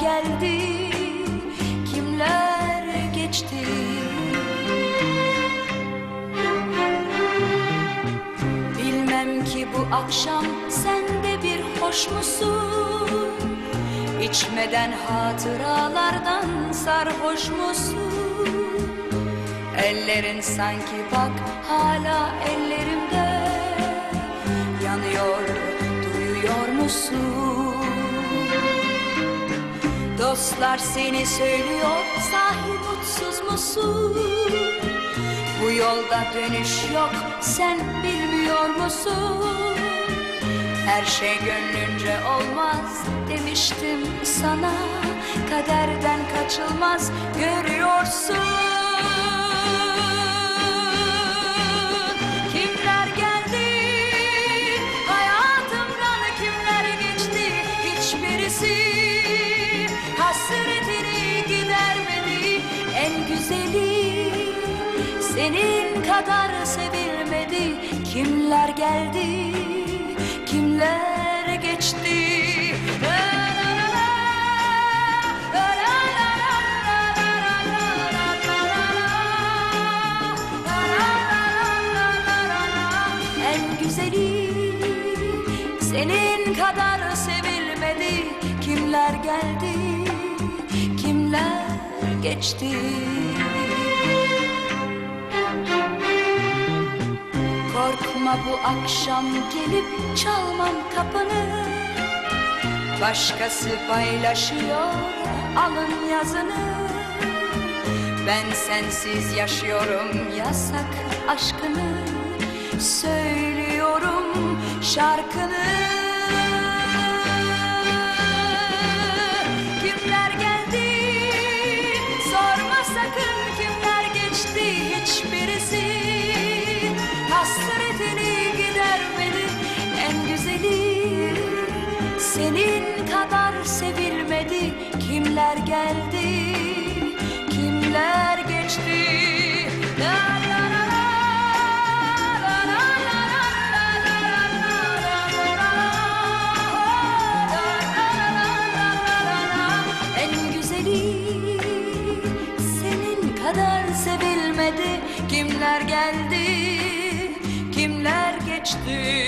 geldi, kimler geçti? Bilmem ki bu akşam sen de bir hoş musun? İçmeden hatıralardan sarhoş musun? Ellerin sanki bak hala ellerimde Yanıyor duyuyor musun? Dostlar seni söylüyor sahi mutsuz musun? Bu yolda dönüş yok sen bilmiyor musun? Her şey gönlünce olmaz demiştim sana Kaderden kaçılmaz görüyorsun güzeli senin kadar sevilmedi Kimler geldi kimler geçti. En güzeli senin kadar sevilmedi Kimler geldi geçti. Korkma bu akşam gelip çalmam kapını. Başkası paylaşıyor alın yazını. Ben sensiz yaşıyorum yasak aşkını. Söylüyorum şarkını Senin kadar sevilmedi kimler geldi kimler geçti La la sevilmedi Kimler geldi kimler geçti